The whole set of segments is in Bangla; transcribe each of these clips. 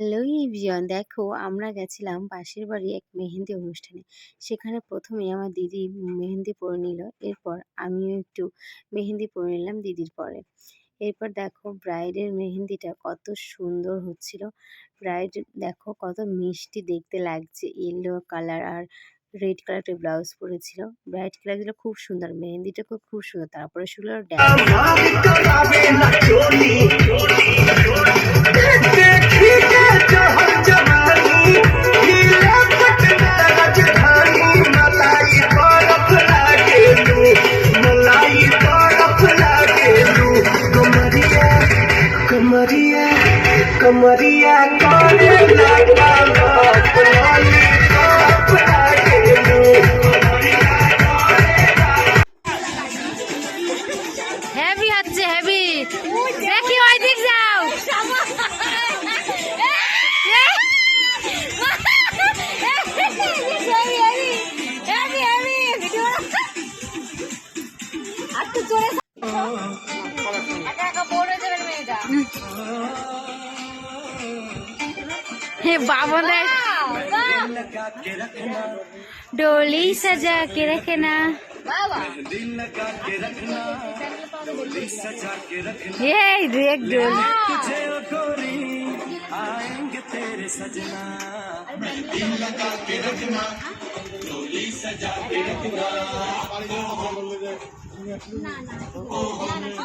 Hello everyone. দেখো আমরা গেছিলাম পাশের বাড়ি এক মেহেন্দি অনুষ্ঠানে। সেখানে প্রথমে আমার দিদি মেহেন্দি পরে নিল। এরপর আমিও একটু মেহেন্দি পরে নিলাম দিদির পরে। এরপর দেখো ব্রাইডের মেহেন্দিটা কত সুন্দর হচ্ছিল। ব্রাইড দেখো কত মিষ্টি দেখতে লাগছে। ইয়েলো কালার আর রেড কালারের ব্লাউজ পরেছিল। ব্রাইড লাগছিল খুব সুন্দর। মেহেন্দিটা খুব খুব সুন্দর। তারপরে শুরু ড্যান্স कमरिया कमरिया करे लगा बाप लॉलीपॉप लागे लू হেভি হচ্ছে হেভি দেখি ওই দিক যাও हे बाबा ने डोली सजा के रखना ये देख डोली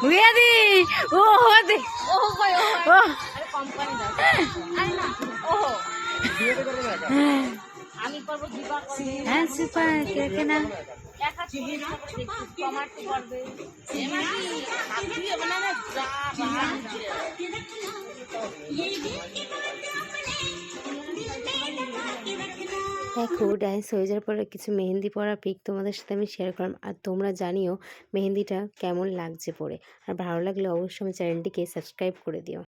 भैया दी ओ हो दे ओ আমি করবো দিবা করবে হ্যাঁ সুপার কে রখনা একা ছবি না কমার তো করবে এমাকি আপনি বলে না? দেখো ডান্স হয়ে যাওয়ার পরে কিছু মেহেন্দি পরা পিক তোমাদের সাথে আমি শেয়ার করলাম। আর তোমরা জানিও মেহেন্দিটা কেমন লাগছে পরে। আর ভালো লাগলে অবশ্যই আমার চ্যানেলটিকে সাবস্ক্রাইব করে দিও।